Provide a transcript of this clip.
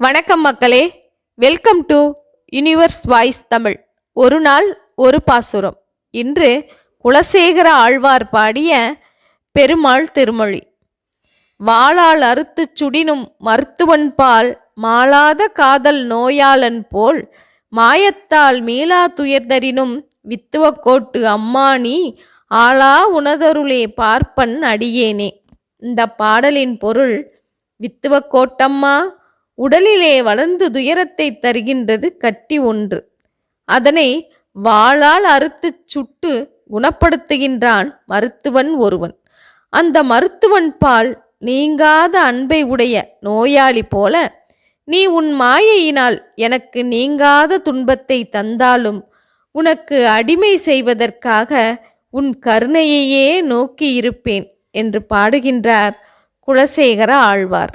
வணக்கம் மக்களே. Welcome to Universe Voice Tamil ஒரு நாள் ஒரு பாசுரம். இன்று குலசேகர ஆழ்வார் பாடிய பெருமாள் திருமொழி. வாளால் அறுத்து சுடினும் மருத்துவன் பால் மாளாத காதல் நோயாளன் போல் மாயத்தால் மீளா துயர்தரினும் வித்துவக்கோட்டு அம்மானி ஆளா உனதருளே பார்ப்பன் அடியேனே. இந்த பாடலின் பொருள் வித்துவக்கோட்டம்மா உடலிலே வளர்ந்து துயரத்தை தருகின்றது கட்டி ஒன்று. அதனை வாளால் அறுத்துச் சுட்டு குணப்படுத்துகின்றான் மருத்துவன் ஒருவன். அந்த மருத்துவன் பால் நீங்காத அன்பை உடைய நோயாளி போல நீ உன் மாயையினால் எனக்கு நீங்காத துன்பத்தை தந்தாலும் உனக்கு அடிமை செய்வதற்காக உன் கருணையையே நோக்கி இருப்பேன் என்று பாடுகின்றார் குலசேகர ஆழ்வார்.